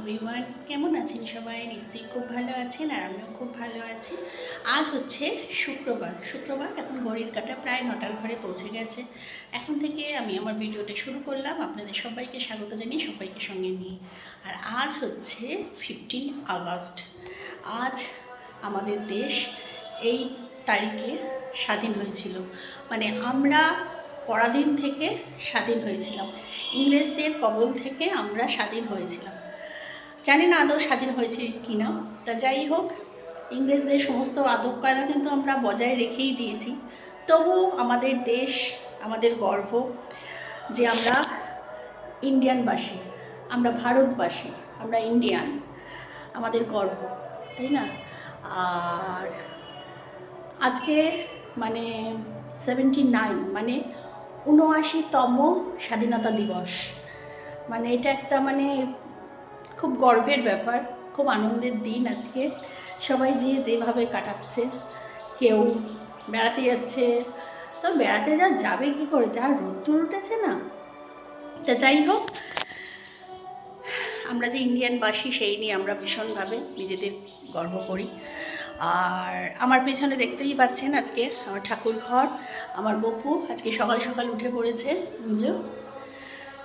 Everyone কেমন আছেন সবাই? নিশ্চয়ই খুব ভালো আছেন আর আমিও খুব ভালো আছি। আজ হচ্ছে শুক্রবার। শুক্রবার এখন ঘড়ির কাটা প্রায় নটার ঘরে পৌঁছে গেছে। এখন থেকে আমি আমার ভিডিওটা শুরু করলাম। আপনাদের সবাইকে স্বাগত জানিয়ে সবাইকে সঙ্গে নিয়ে। আর আজ হচ্ছে ফিফটিন আগস্ট। আজ আমাদের দেশ এই তারিখে স্বাধীন হয়েছিল। মানে আমরা পরাধীন থেকে স্বাধীন হয়েছিলাম। ইংরেজদের কবল থেকে আমরা স্বাধীন হয়েছিলাম। জানি না আদৌ স্বাধীন হয়েছে কি না। তা যাই হোক, ইংরেজদের সমস্ত আদব কায়দা কিন্তু আমরা বজায় রেখেই দিয়েছি। তবু আমাদের দেশ, আমাদের গর্ব যে আমরা ইন্ডিয়ানবাসী, আমরা ভারতবাসী, আমরা ইন্ডিয়ান, আমাদের গর্ব, তাই না? আর আজকে মানে সেভেন্টি নাইন মানে উনআশিতম স্বাধীনতা দিবস। মানে এটা একটা মানে খুব গর্বের ব্যাপার, খুব আনন্দের দিন আজকে। সবাই যে যেভাবে কাটাচ্ছে, কেউ বেড়াতে যাচ্ছে, তো বেড়াতে যা যাবে কি করে? যা রোদ্দুর উঠেছে না, তা যাই হোক, আমরা যে ইন্ডিয়ানবাসী সেই নিয়ে আমরা ভীষণভাবে নিজেদের গর্ব করি। আর আমার পেছনে দেখতেই পাচ্ছেন আজকে আমার ঠাকুর ঘর আমার বপু, আজকে সকাল সকাল উঠে পড়েছে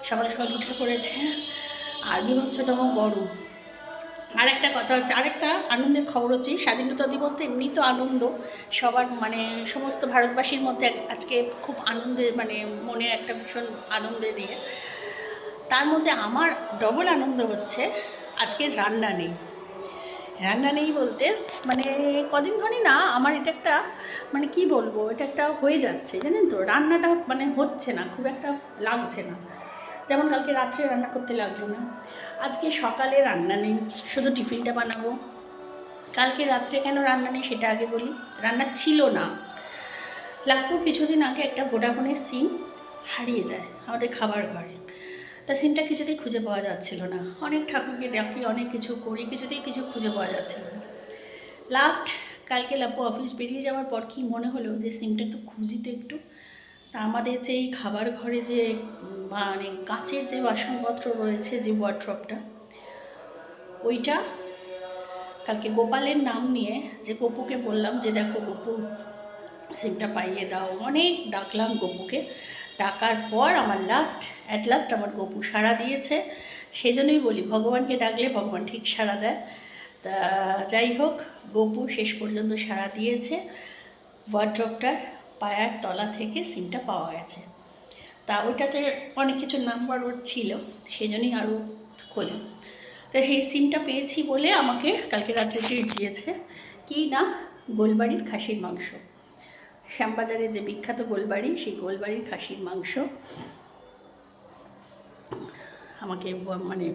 সকাল সকাল উঠে পড়েছে। আর বিভৎসতম গরম আর একটা কথা হচ্ছে, আরেকটা আনন্দের খবর হচ্ছে স্বাধীনতা দিবস তো এমনি তো আনন্দ। সবার মানে সমস্ত ভারতবাসীর মধ্যে আজকে খুব আনন্দের মানে মনে একটা ভীষণ আনন্দের নিয়ে তার মধ্যে আমার ডবল আনন্দ হচ্ছে, আজকে রান্না নেই। রান্না নেই বলতে মানে কদিন ধরে না, আমার এটা একটা মানে কি বলব, এটা একটা হয়ে যাচ্ছে, জানেন তো? রান্নাটা মানে হচ্ছে না, খুব একটা লাগছে না। যেমন কালকে রাত্রে রান্না করতে লাগল না, আজকে সকালে রান্না নেই, শুধু টিফিনটা বানাবো। কালকে রাত্রে কেন রান্না নেই সেটা আগে বলি। রান্না ছিল না। লাখপুর কিছুদিন আগে একটা ভোডাফোনের সিম হারিয়ে যায় আমাদের খাবার ঘরে। তা সিমটা কিছুতেই খুঁজে পাওয়া যাচ্ছিল না। অনেক ঠাকুরকে ডাকি, অনেক কিছু করি, কিছুতেই কিছু খুঁজে পাওয়া যাচ্ছিল না। লাস্ট কালকে লাপু অফিস বেরিয়ে যাওয়ার পর কি মনে হলো যে সিমটা একটু খুঁজি তো একটু? তা আমাদের যে এই খাবার ঘরে যে মানে কাঁচের যে বাসনপত্র রয়েছে যে ওয়ার্ড্রপটা ওইটা কালকে গোপালের নাম নিয়ে যে গপুকে বললাম যে দেখো গপু, সিমটা পাইয়ে দাও। অনেক ডাকলাম গপুকে। ডাকার পর আমার লাস্ট অ্যাট লাস্ট আমার গপু সাড়া দিয়েছে। সেই জন্যই বলি, ভগবানকে ডাকলে ভগবান ঠিক সাড়া দেয়। তা যাই হোক, গপু শেষ পর্যন্ত সাড়া দিয়েছে। ওয়ার্ড্রপটার পায়ার তলা থেকে সিমটা পাওয়া গেছে। তা ওইটাতে অনেক কিছু নাম্বার ওর ছিল সেই জন্যই আরও খোঁজে। তা সেই সিমটা পেয়েছি বলে আমাকে কালকে রাত্রে ট্রিট দিয়েছে। কি না? গোলবাড়ির খাসির মাংস। শ্যামবাজারে যে বিখ্যাত গোলবাড়ি, সেই গোলবাড়ির খাসির মাংস। আমাকে মানে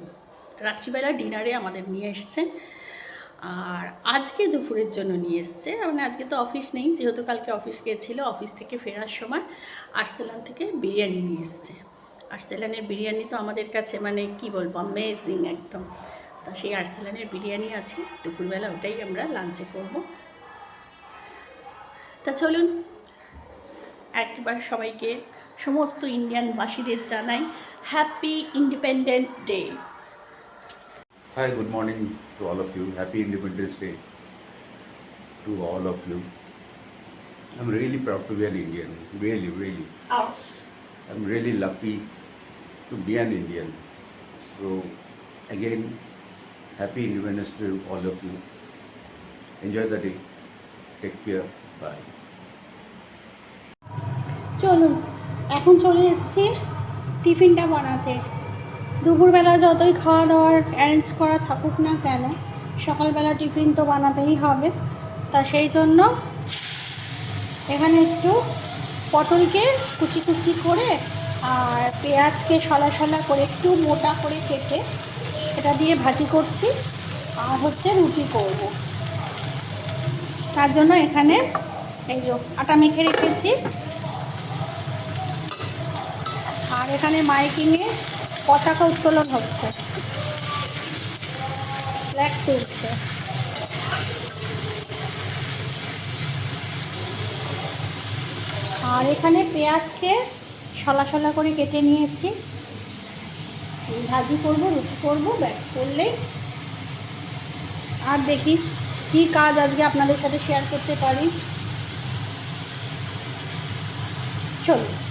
রাত্রিবেলা ডিনারে আমাদের নিয়ে এসছে। আর আজকে দুপুরের জন্য নিয়ে এসছে। মানে আজকে তো অফিস নেই, যেহেতু কালকে অফিস গিয়েছিল অফিস থেকে ফেরার সময় আর্সেলান থেকে বিরিয়ানি নিয়ে এসছে। আর্সেলানের বিরিয়ানি তো আমাদের কাছে মানে কি বলব অ্যামেজিং একদম। তা সেই আর্সেলানের বিরিয়ানি আছে, দুপুরবেলা ওটাই আমরা লাঞ্চে করব। তা চলুন, একবার সবাইকে, সমস্ত ইন্ডিয়ান ইন্ডিয়ানবাসীদের জানাই happy independence day Hi, good morning to all of you. Happy Independence Day to all of you. I'm really proud to be an Indian. Really, really. I'm really lucky to be an Indian. So, again, happy Independence Day to all of you. Enjoy the day. Take care. Bye. চলুন এখন চলে এসেছি টিফিনটা বানাতে দুপুরবেলা যতই খাওয়া দাওয়ার অ্যারেঞ্জ করা থাকুক না কেন, সকালবেলা টিফিন তো বানাতেই হবে। তা সেই জন্য এখানে একটু পটলকে কুচি কুচি করে আর পেঁয়াজকে সলা সলা করে একটু মোটা করে কেটে এটা দিয়ে ভাজি করছি। আর হচ্ছে রুটি করব। তার জন্য এখানে এই যে আটা মেখে রেখেছি। আর এখানে মাইকিংয়ে পতাকা উত্তোলন হচ্ছে। ফ্ল্যাগ তুলছে আর এখানে পেঁয়াজকে সলা সলা করে কেটে নিয়েছি। ভাজি করব, রুটি করব, ব্যাস, করলেই। আর দেখি কি কাজ আজকে আপনাদের সাথে শেয়ার করতে পারি। চলুন।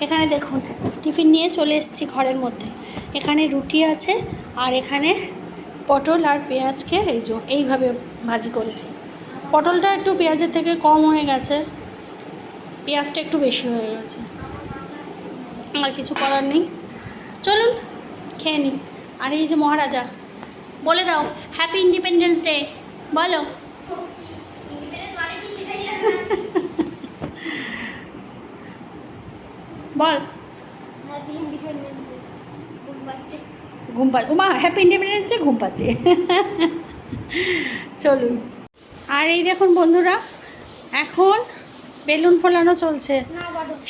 এখানে দেখুন, টিফিন নিয়ে চলে এসেছি ঘরের মধ্যে। এখানে রুটি আছে আর এখানে পটল আর পেঁয়াজকে এই যে এইভাবে ভাজি করেছি। পটলটা একটু পেঁয়াজের থেকে কম হয়ে গেছে। পেঁয়াজটা একটু বেশি হয়ে গেছে। আর কিছু করার নেই। চলুন, খেয়ে নিই। আর এই যে মহারাজা, বলে দাও হ্যাপি ইন্ডিপেন্ডেন্স ডে বলো। বল। ঘুম পাচ্ছে। উমা হ্যাপি ইন্ডিপেন্ডেন্স ডে ঘুম পাচ্ছে। চলুন। আর এই দেখুন বন্ধুরা এখন বেলুন ফোলানো চলছে।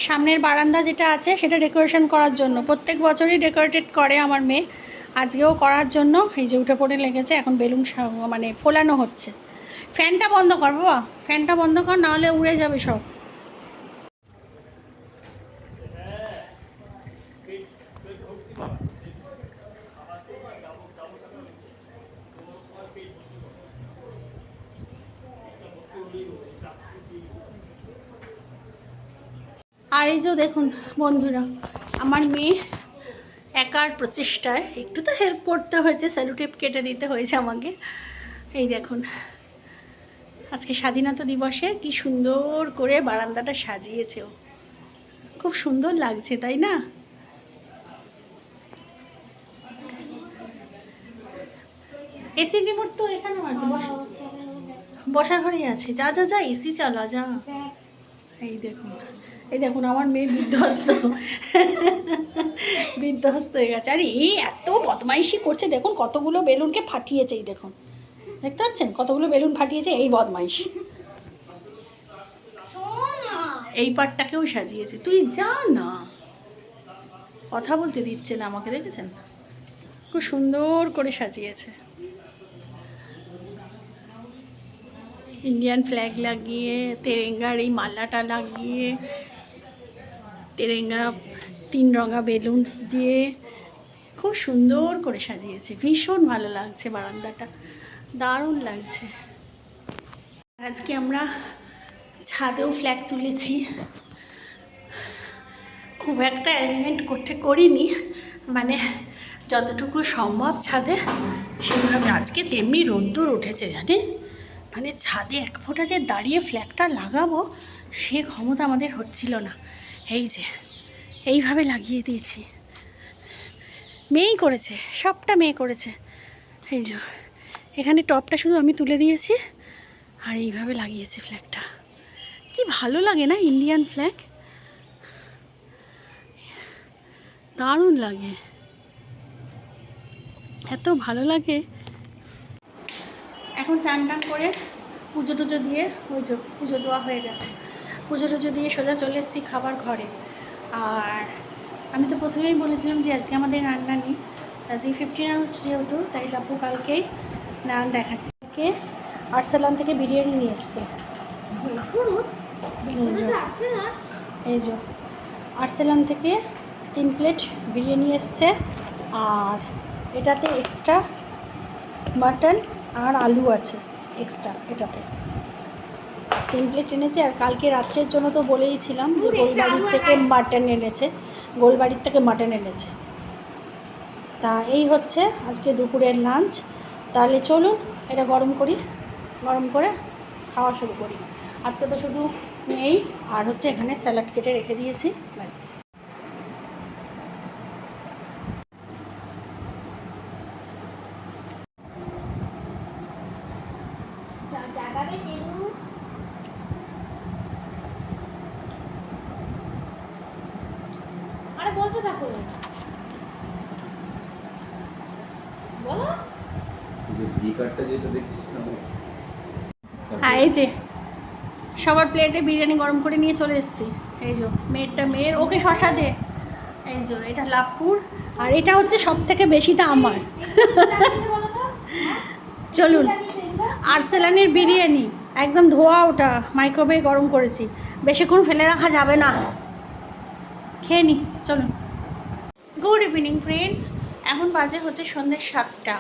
সামনের বারান্দা যেটা আছে সেটা ডেকোরেশন করার জন্য। প্রত্যেক বছরই ডেকোরেটেড করে আমার মেয়ে। আজকেও করার জন্য। এই যে উঠে পড়ে লেগেছে এখন বেলুন মানে ফোলানো হচ্ছে। ফ্যানটা বন্ধ কর বাবা। ফ্যানটা বন্ধ কর নাহলে উড়ে যাবে সব। আর এই যে দেখুন বন্ধুরা আমার মেয়ে একার প্রচেষ্টায় একটু তো হেল্প করতে হয়েছে স্যালুটেপ কেটে দিতে হয়েছে আমাকে। এই দেখুন আজকে স্বাধীনতা দিবসে কি সুন্দর করে বারান্দাটা সাজিয়েছে ও। খুব সুন্দর লাগছে তাই না? এসি রিমোট তো এখানেও আছে বস- বসার ঘরেই আছে। যা যা যা এসি চালা যা। এই দেখুন। এই দেখুন, আমার মেয়ে বিধ্বস্ত। বিধ্বস্ত হয়ে গেছে। আরে এই এত বদমাইশি করছে, দেখুন কতগুলো বেলুনকে ফাটিয়েছে, এই দেখুন। দেখতে পাচ্ছেন? কতগুলো বেলুন ফাটিয়েছে, এই বদমাইশি। এই পাটটাকেও সাজিয়েছে। তুই যা না। কথা বলতে দিচ্ছে না আমাকে, দেখেছেন? খুব সুন্দর করে সাজিয়েছে। ইন্ডিয়ান ফ্ল্যাগ লাগিয়ে, তেরেঙ্গার এই মালাটা লাগিয়ে তেরেঙ্গা, তিন রঙা বেলুনস দিয়ে খুব সুন্দর করে সাজিয়েছে। ভীষণ ভালো লাগছে বারান্দাটা। দারুণ লাগছে। আজকে আমরা ছাদেও ফ্ল্যাগ তুলেছি। খুব একটা অ্যারেঞ্জমেন্ট করতে করিনি। মানে যতটুকু সম্ভব ছাদে। সেভাবে আজকে তেমনি রোদ্দুর উঠেছে, জানে? মানে ছাদে এক ফোঁটা যে দাঁড়িয়ে ফ্ল্যাগটা লাগাবো, সে ক্ষমতা আমাদের হচ্ছিল না। এই যে, এইভাবে লাগিয়ে দিয়েছি। মেয়েই করেছে, সবটা মেয়ে করেছে। এই যে, এখানে টপটা শুধু আমি তুলে দিয়েছি, আর এইভাবে লাগিয়েছি ফ্ল্যাগটা কি ভালো লাগে না ইন্ডিয়ান ফ্ল্যাগ দারুণ লাগে। এত ভালো লাগে। এখন চান টান করে পুজো টুজো দিয়ে ওই যে পুজো দেওয়া হয়ে গেছে। পুজো টুজো দিয়ে সোজা চলে এসেছি খাবার ঘরে। আর আমি তো প্রথমেই বলেছিলাম যে আজকে আমাদের রান্না নেই। আজকে ফিফটিন আগস্ট যেহেতু, তাই লাপু কালকেই রান দেখাচ্ছে। কে আর্সালান থেকে বিরিয়ানি নিয়ে এসছে। এই যে আর্সেলান থেকে তিন প্লেট বিরিয়ানি এসছে। আর এটাতে এক্সট্রা মাটন আর আলু আছে এক্সট্রা এটাতে। তিন প্লেট এনেছে আর কালকে রাত্রের জন্য তো বলেই ছিলাম যে গোলবাড়ির থেকে মাটন এনেছে, গোলবাড়ির থেকে মাটন এনেছে। তা এই হচ্ছে আজকে দুপুরের লাঞ্চ তাহলে চলুন, এটা গরম করি, গরম করে খাওয়া শুরু করি। আজকে তো শুধু নেই, আর হচ্ছে এখানে স্যালাড কেটে রেখে দিয়েছি, ব্যাস জাগাবে দেবু আরে বলতে থাকো বলো কার্ডটা যেটা দেখছিস না আর এই যে, সবার প্লেটে বিরিয়ানি গরম করে নিয়ে চলে এসেছি। এই যে, মেয়েরটা মেয়ের, ওকে শশা দে। এই যে, এটা লাভপুর আর এটা হচ্ছে সব থেকে বেশিটা আমার। চলুন, আর্সেলানের বিরিয়ানি, একদম ধোয়া ওটা মাইক্রোওয়েভে গরম করেছি। বেশিক্ষণ ফেলে রাখা যাবে না। খেয়ে নি, চলুন। গুড ইভিনিং ফ্রেন্ডস এখন বাজে হচ্ছে সন্ধ্যে সাতটা।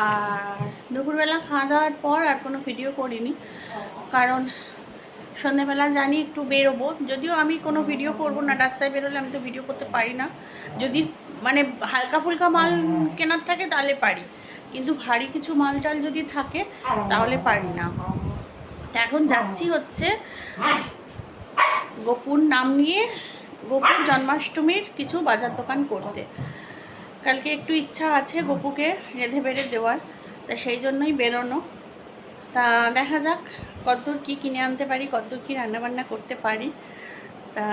আর দুপুরবেলা খাওয়া দাওয়ার পর আর কোনো ভিডিও করিনি। কারণ সন্ধ্যেবেলা জানি একটু বেরোবো। যদিও আমি কোনো ভিডিও করব না, রাস্তায় বেরোলে আমি তো ভিডিও করতে পারি না। যদি মানে হালকা ফুলকা মাল কেনার থাকে তাহলে পারি। কিন্তু ভারী কিছু মাল টাল যদি থাকে, তাহলে পারি না। এখন যাচ্ছি হচ্ছে গোপুর নাম নিয়ে গোপুর জন্মাষ্টমীর কিছু বাজার দোকান করতে। কালকে একটু ইচ্ছা আছে গোপুকে রেঁধে বেড়ে দেওয়ার, তা সেই জন্যই বেরোনো। তা দেখা যাক কতদূর কী কিনে আনতে পারি কতদূর কী রান্নাবান্না করতে পারি। তা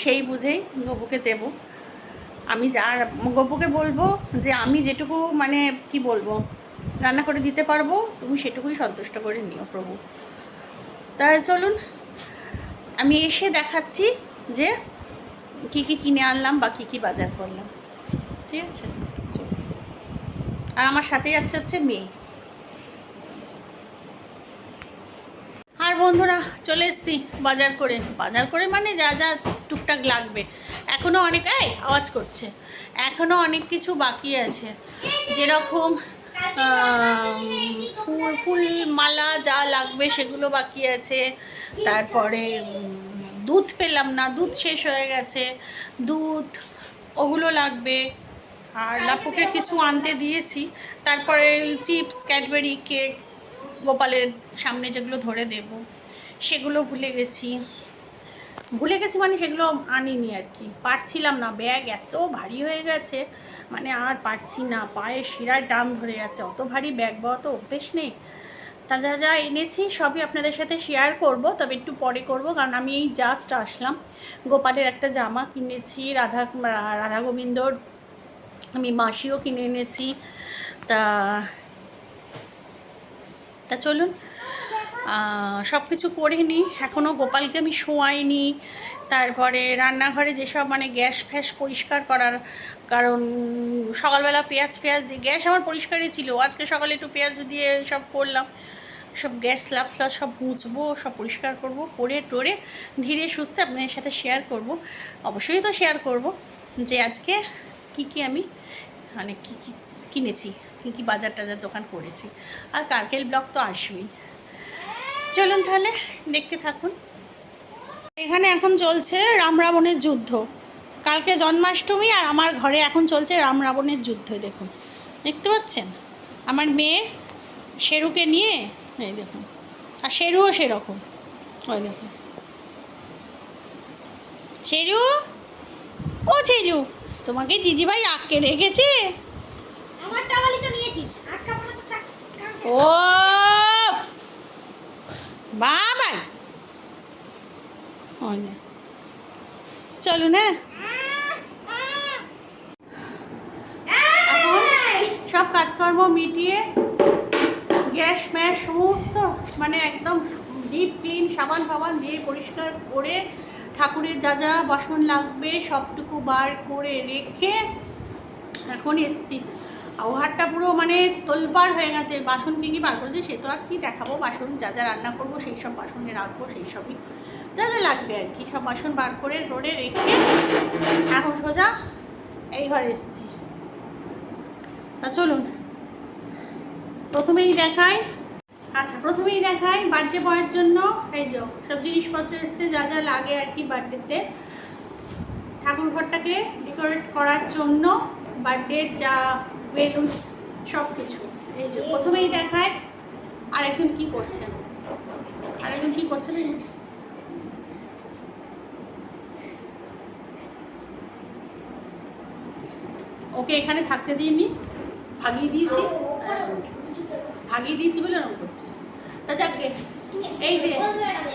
সেই বুঝেই গপুকে দেব। আমি যা গপুকে বলব যে আমি যেটুকু মানে কি বলব, রান্না করে দিতে পারব, তুমি সেটুকুই সন্তুষ্ট করে নিও প্রভু। তাই চলুন, আমি এসে দেখাচ্ছি যে কি কি কিনে আনলাম বা কি কি বাজার করলাম। ঠিক আছে আর আমার সাথে যাচ্ছে হচ্ছে মেয়ে। আর বন্ধুরা, চলে এসেছি বাজার করে। বাজার করে মানে যা যা টুকটাক লাগবে। এখনও অনেক, এই, আওয়াজ করছে। এখনও অনেক কিছু বাকি আছে। যেরকম ফুল ফুল মালা যা লাগবে সেগুলো বাকি আছে। তারপরে দুধ পেলাম না, দুধ শেষ হয়ে গেছে। দুধ, ওগুলো লাগবে। আর লাপুকে কিছু আনতে দিয়েছি। তারপরে চিপস, ক্যাডবেরি, কেক, গোপালের সামনে যেগুলো ধরে দেব, সেগুলো ভুলে গেছি। ভুলে গেছি মানে সেগুলো আনিনি আর কি। পারছিলাম না, ব্যাগ এত ভারী হয়ে গেছে মানে আর পারছি না। পায়ে শিরার ডাম ধরে যাচ্ছে অত ভারী ব্যাগ বওয়া তো অভ্যেস নেই। তা যা যা এনেছি সবই আপনাদের সাথে শেয়ার করব, তবে একটু পরে করব, কারণ আমি এই জাস্ট আসলাম। গোপালের একটা জামা কিনেছি, রাধা রাধা গোবিন্দর আমি মাসিও কিনে এনেছি। তা তা চলুন সব কিছু করে নিই এখনও গোপালকে আমি শোয়াইনি। তারপরে রান্নাঘরে যেসব মানে গ্যাস ফ্যাস পরিষ্কার করার কারণ, সকালবেলা পেঁয়াজ পেঁয়াজ দিয়ে গ্যাস আমার পরিষ্কারই ছিল। আজকে সকালে একটু পেঁয়াজ দিয়ে সব করলাম। সব গ্যাস স্ল্যাব স্ল্যাব সব মুছবো, সব পরিষ্কার করব, করে টোরে ধীরে সুস্থে আপনাদের সাথে শেয়ার করব। অবশ্যই তো শেয়ার করব যে আজকে কি কি আমি মানে কি কি কিনেছি, কী কী বাজার টাজার দোকান করেছি। আর কার্কেল ব্লগ তো আসবেই। চলুন তাহলে দেখতে থাকুন। এখানে এখন চলছে রাম রাবণের যুদ্ধ। কালকে জন্মাষ্টমী আর আমার ঘরে এখন চলছে রাম রাবণের যুদ্ধ দেখুন। দেখতে পাচ্ছেন? আমার মেয়ে শেরুকে নিয়ে, এই দেখুন। আর শেরুও সেরকম। ওই দেখুন। শেরু? ও শেরু তোমাকে দিদিভাই আটকে রেখেছে? আমার টাওয়ালি তো নিয়েছিস। আটকা পড়া তো কাক- কাক- ও। চলুন হ্যাঁ সব কাজকর্ম মিটিয়ে গ্যাস ম্যাস সমস্ত মানে একদম ডিপ ক্লিন সাবান ফাবান দিয়ে পরিষ্কার করে ঠাকুরের যা যা বাসন লাগবে সবটুকু বার করে রেখে এখন এসছি। আবহাওয়াটা পুরো মানে তোলপাড় হয়ে গেছে। বাসন কী কী বার করেছে সে তো আর কি দেখাবো। বাসন যা যা রান্না করব সেই সব বাসনে রাখব, সেই সবই। যা যা লাগবে আর কি, সব বাসন বার করে রোডে রেখে এখন সোজা এই ঘরে এসছি। তা চলুন, প্রথমেই দেখাই আচ্ছা প্রথমেই দেখাই বার্থডে বয়ের জন্য। এই যে, সব জিনিসপত্র এসছে, যা যা লাগে আর কি বার্থডেতে ঠাকুর ঘরটাকে ডেকোরেট করার জন্য বার্থডের যা বেলুন সব কিছু এই যে, প্রথমেই দেখায় আরেকজন কি করছেন আরেকজন কি করছেন। ওকে এখানে থাকতে দিইনি, ভাগিয়ে দিয়েছি। ভাগিয়ে দিয়েছি বলে ওরকম করছে। তা যাকে এই যে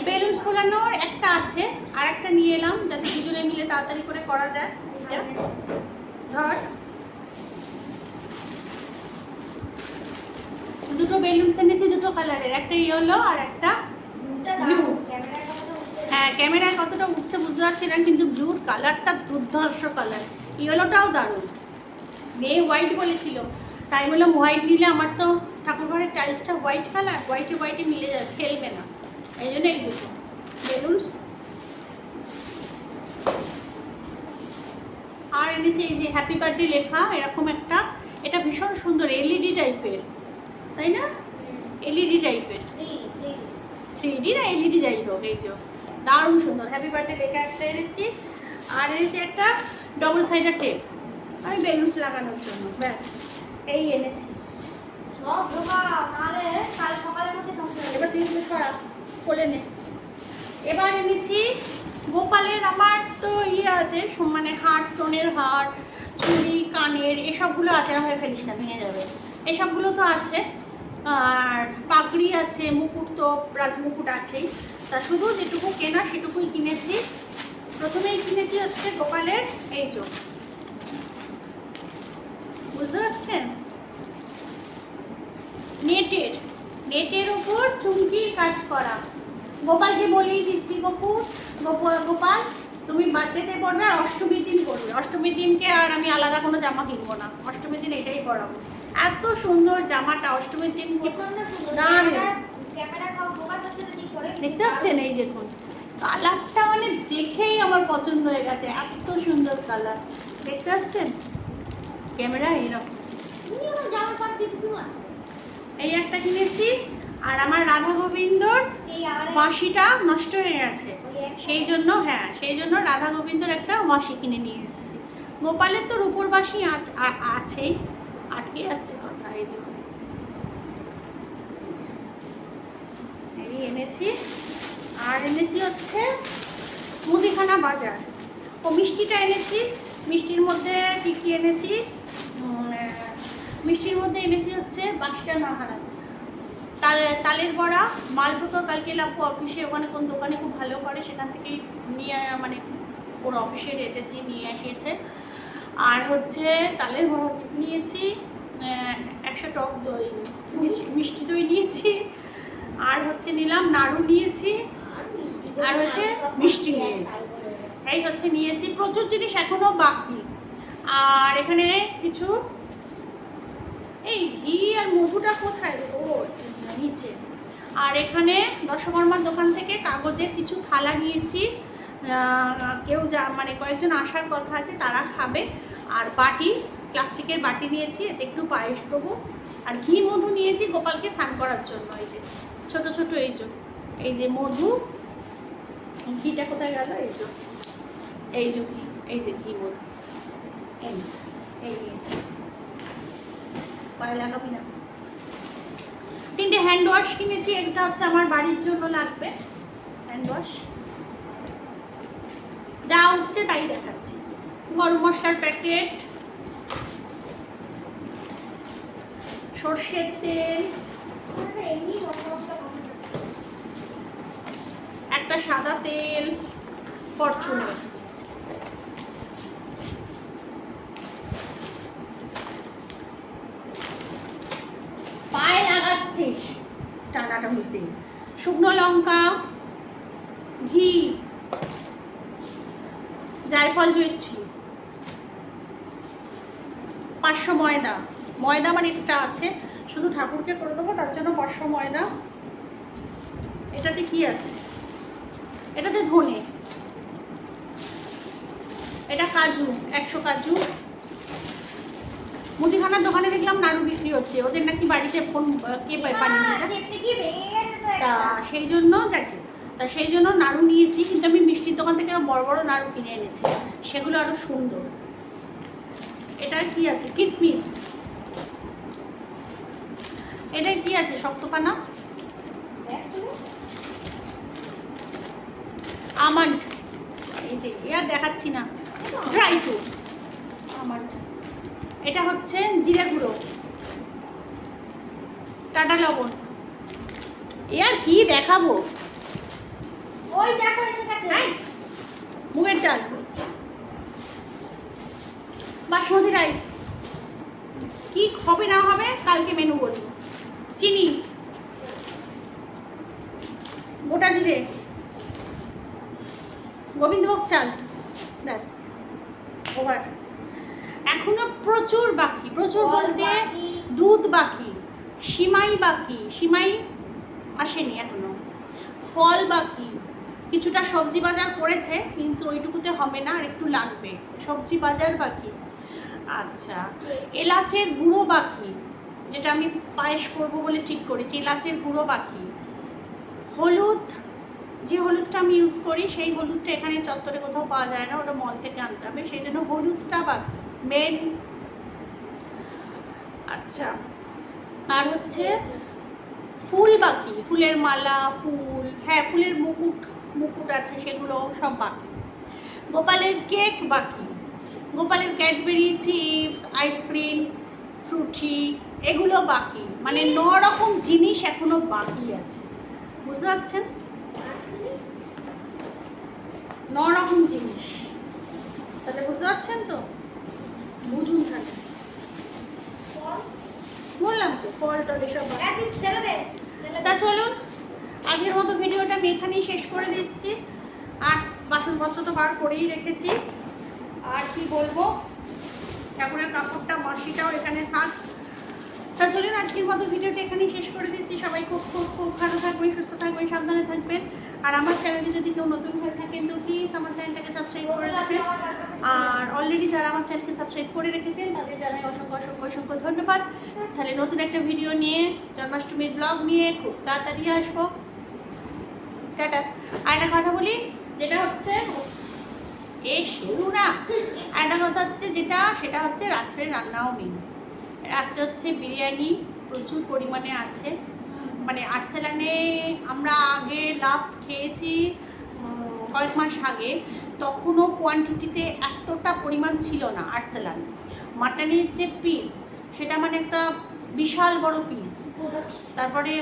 বেলুন ফোলানোর একটা আছে আর একটা নিয়ে এলাম যাতে দুজনে মিলে তাড়াতাড়ি করে করা যায়। ধর। দুটো বেলুন এনেছি দুটো কালারের একটা ইয়েলো আর একটা ব্লু হ্যাঁ ক্যামেরায় কতটা উঠছে বুঝতে পারছি না কিন্তু ব্লুর কালারটা দুর্ধর্ষ কালার। ইয়েলোটাও দারুণ। মেয়ে হোয়াইট বলেছিল। তাই বললাম হোয়াইট নিলে আমার তো ঠাকুরঘরের টাইলসটা হোয়াইট কালার হোয়াইটে হোয়াইটে মিলে যাবে খেলবে না। এই জন্য এই দুটো। বেলুনস আর এনেছি এই যে হ্যাপি বার্থডে লেখা এরকম একটা। এটা ভীষণ সুন্দর এলইডি টাইপের তাই না? এলইডি টাইপের Three, three. থ্রি ডি না এলইডি যাই হোক এই যে। দারুণ সুন্দর হ্যাপি বার্থডে লেখা একটা এনেছি। আর এনেছি একটা ডবল সাইডার টেপ আমি বেলুনস লাগানোর জন্য ব্যাস। এই এনেছি। সব নাহলে কাল সকালের মধ্যে ধ্বংস এবার তুই একটু সরা কোলে নে। এবার এনেছি গোপালের আমার তো ইয়ে আছে মানে হার স্টোনের হার চুড়ি কানের এসবগুলো আছে আমার ফেলিস না ভেঙে যাবে। এসবগুলো তো আছে আর পাগড়ি আছে মুকুট তো রাজমুকুট আছেই। তা শুধু যেটুকু কেনা সেটুকুই কিনেছি। প্রথমেই কিনেছি হচ্ছে গোপালের এই চোখ। বুঝতে পারছেন? নেটের নেটের ওপর চুমকির কাজ করা। গোপালকে বলেই দিচ্ছি গপু গোপাল তুমি বার্থডেতে পড়বে আর অষ্টমীর দিন পড়বে। অষ্টমীর দিনকে আর আমি আলাদা কোনো জামা কিনবো না। অষ্টমীর দিন এটাই পরাবো এত সুন্দর জামাটা অষ্টমীর দিন। দেখতে পাচ্ছেন? এই দেখুন কালারটা মানে দেখেই আমার পছন্দ হয়ে গেছে। এত সুন্দর কালার। দেখতে পাচ্ছেন? ক্যামেরা এরকম। এই একটা কিনেছি আর আমার রাধা গোবিন্দর বাঁশিটা নষ্ট হয়ে গেছে। সেই জন্য হ্যাঁ সেই জন্য রাধা গোবিন্দর একটা বাঁশি কিনে নিয়ে এসেছি। গোপালের তো রূপোর বাঁশি আছেই আটকে যাচ্ছে কথা এই জন্য। এনেছি আর এনেছি হচ্ছে মুদিখানা বাজার। ও মিষ্টিটা এনেছি মিষ্টির মধ্যে কী কী এনেছি? মিষ্টির মধ্যে এনেছি হচ্ছে বাসটা না হারান তাল, তালের বড়া মালপত্র কালকে লাপু অফিসে, ওখানে কোন দোকানে খুব ভালো করে সেখান থেকেই নিয়ে মানে ওর অফিসের এতে দিয়ে নিয়ে আসিয়েছে আর হচ্ছে তালের বড়া নিয়েছি একশো টক দই, মিষ্টি দই নিয়েছি, আর হচ্ছে নিলাম নাড়ু নিয়েছি, আর হচ্ছে মিষ্টি নিয়েছি। এই হচ্ছে নিয়েছি। প্রচুর জিনিস এখনও বাকি। আর এখানে কিছু, এই ঘি আর মধুটা কোথায় ও, নিচে। আর এখানে দশকর্মার দোকান থেকে কাগজের কিছু থালা নিয়েছি। কেউ যা মানে কয়েকজন আসার কথা আছে, তারা খাবে। আর বাটি, প্লাস্টিকের বাটি নিয়েছি, এতে একটু পায়েস দেবো। আর ঘি মধু নিয়েছি গোপালকে স্নান করার জন্য, এই যে ছোট ছোট এই যে এই যে মধু। ঘিটা কোথায় গেল? এই যে এই যে ঘি, এই যে ঘি মধু। এই এই নিয়েছি পায়ে লাগাবি না? তিনটে হ্যান্ড ওয়াশ কিনেছি একটা হচ্ছে আমার বাড়ির জন্য লাগবে। হ্যান্ড ওয়াশ যা উঠছে তাই দেখাচ্ছি। গরম মশলার প্যাকেট সর্ষের তেল। একটা সাদা তেল। ফরচুনের পায়ে লাগাচ্ছিস হইতে শুকনো লঙ্কা, ঘি, জায়ফল জুয়েছি পাঁচশো ময়দা। ময়দা আমার এক্সট্রা আছে, শুধু ঠাকুরকে করে দেবো, তার জন্য পাঁচশো ময়দা। এটাতে কি আছে? এটাতে ধনে। এটা কাজু, একশো কাজু। মুদিখানার দোকানে দেখলাম নাড়ু বিক্রি হচ্ছে। ওদের নাকি বাড়িতে ফোন কে গেছে তো সেই জন্য যাকে তা সেই জন্য নাড়ু নিয়েছি কিন্তু আমি মিষ্টির দোকান থেকে আরও বড় বড় নাড়ু কিনে এনেছি। সেগুলো আরও সুন্দর। এটা কি আছে? কিসমিস। এটা কি আছে? শক্তপানা দেখ আমন্ড। এই যে এ আর দেখাচ্ছি না। Dry fruit almond. এটা হচ্ছে জিরে গুঁড়ো। টাটা লবণ। এ আর কি দেখাবো? ওই দেখো এসে গেছে। মুগের ডাল। বাসমতি রাইস। কি হবে না হবে কালকে মেনু বলব চিনি। গোটা জিরে। গোবিন্দভোগ চাল। ব্যাস ওভার এখনও প্রচুর বাকি প্রচুর বলতে দুধ বাকি সিমাই বাকি সিমাই আসেনি এখনও। ফল বাকি কিছুটা সবজি বাজার করেছে কিন্তু ওইটুকুতে হবে না আর একটু লাগবে। সবজি বাজার বাকি। আচ্ছা এলাচের গুঁড়ো বাকি যেটা আমি পায়েস করব বলে ঠিক করেছি এলাচের গুঁড়ো বাকি। হলুদ যে হলুদটা আমি ইউজ করি সেই হলুদটা এখানে চত্বরে কোথাও পাওয়া যায় না ওটা মল থেকে আনতে হবে সেই জন্য হলুদটা বাকি। মেন আচ্ছা আর হচ্ছে ফুল বাকি, ফুলের মালা, ফুল হ্যাঁ ফুলের মুকুট মুকুট আছে, সেগুলো সব বাকি। গোপালের কেক বাকি। গোপালের ক্যাডবেরি, চিপস আইসক্রিম ফ্রুটি এগুলো বাকি। মানে ন রকম জিনিস এখনও বাকি আছে। বুঝতে পারছেন? ন রকম জিনিস। তাহলে বুঝতে পারছেন তো? বুঝুন তাহলে বললাম তো। ফল টল এসব তা চলুন আজকের মতো ভিডিওটা আমি এখানেই শেষ করে দিচ্ছি। আর বাসনপত্র তো বার করেই রেখেছি। আর কি বলব ঠাকুরের কাপড়টা বাঁশিটাও এখানে থাক। তা চলুন আজকের মতো ভিডিওটা এখানেই শেষ করে দিচ্ছি। সবাই খুব খুব খুব ভালো থাকবেন সুস্থ থাকবেন সাবধানে থাকবেন। আর আমার চ্যানেলে যদি কেউ নতুন হয়ে থাকেন তো প্লিজ আমার চ্যানেলটাকে সাবস্ক্রাইব করে দেবেন আর অলরেডি যারা আমার চ্যানেলকে সাবস্ক্রাইব করে রেখেছেন, তাদের জানাই অসংখ্য অসংখ্য অসংখ্য ধন্যবাদ। তাহলে নতুন একটা ভিডিও নিয়ে, জন্মাষ্টমীর ব্লগ নিয়ে খুব তাড়াতাড়ি আসব। টাটা। আর একটা কথা বলি, যেটা হচ্ছে, এ সেরু না আর একটা কথা হচ্ছে যেটা, সেটা হচ্ছে রাত্রে রান্নাও নেই রাত্রে হচ্ছে বিরিয়ানি প্রচুর পরিমাণে আছে। মানে আর্সেলানে আমরা আগে লাস্ট খেয়েছি কয়েক মাস আগে, তখনও কোয়ান্টিটিতে এতটা পরিমাণ ছিল না আর্সেলান। মাটনের যে পিস সেটা মানে একটা বিশাল বড় পিস তারপরে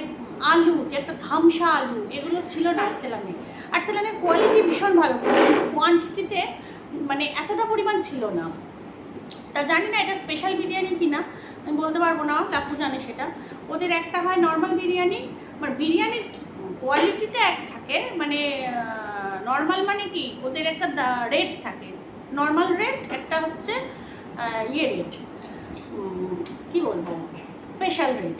আলু, যে একটা ধামসা আলু, এগুলো ছিল না আর্সেলানে। আর্সেলানের কোয়ালিটি ভীষণ ভালো ছিল, কিন্তু কোয়ান্টিটিতে মানে এতটা পরিমাণ ছিল না। তা জানি না এটা স্পেশাল বিরিয়ানি কিনা, আমি বলতে পারব না, কাকু জানে সেটা। ওদের একটা হয় নর্মাল বিরিয়ানি মানে বিরিয়ানির কোয়ালিটিটা এক থাকে মানে নর্মাল মানে কি? ওদের একটা রেট থাকে। নর্মাল রেট একটা হচ্ছে ইয়ে রেট কি বলব? স্পেশাল রেট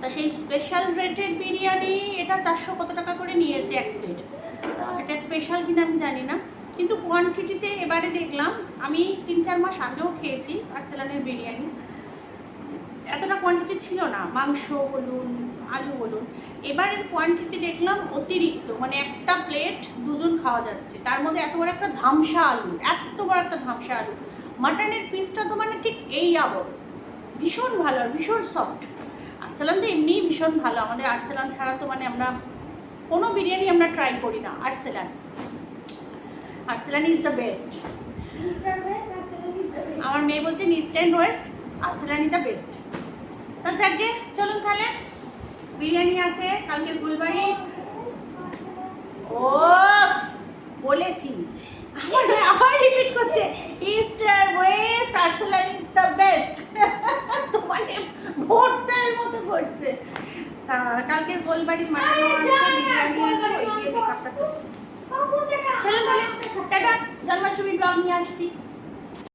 তা সেই স্পেশাল রেটের বিরিয়ানি এটা চারশো কত টাকা করে নিয়েছে এক প্লেট এটা স্পেশাল কিনা আমি জানি না, কিন্তু কোয়ান্টিটিতে এবারে দেখলাম, আমি তিন চার মাস আগেও খেয়েছি আর্সেলানের বিরিয়ানি। এতটা কোয়ান্টিটি ছিল না। মাংস বলুন আলু বলুন। এবারের কোয়ান্টিটি দেখলাম অতিরিক্ত। মানে একটা প্লেট দুজন খাওয়া যাচ্ছে। তার মধ্যে এত বড় একটা ধামসা আলু এত বড় একটা ধামসা আলু। মাটনের পিসটা তো মানে ঠিক এই আবর। ভীষণ ভালো আর ভীষণ সফট আর্সেলান তো এমনিই ভীষণ ভালো। আমাদের আর্সেলান ছাড়া তো মানে আমরা কোনো বিরিয়ানি আমরা ট্রাই করি না। Arsalan. Arsalan is the best আমার মেয়ে বলছে east and west Arsalan is the best তা যাকে চলুন তাহলে। বিরিয়ানি আছে কালকের গুলবাড়ি ও বলেছি। আবার আবার রিপিট করছে east and west Arsalan is the best তো মানে ভোট চায়ের মতো করছে তা কালকের গোলবাড়ি মানানো আছে বিরিয়ানি আছে ওই দিয়ে মেকআপটা চলুন তাহলে টাটা জন্মাষ্টমী ব্লগ নিয়ে আসছি।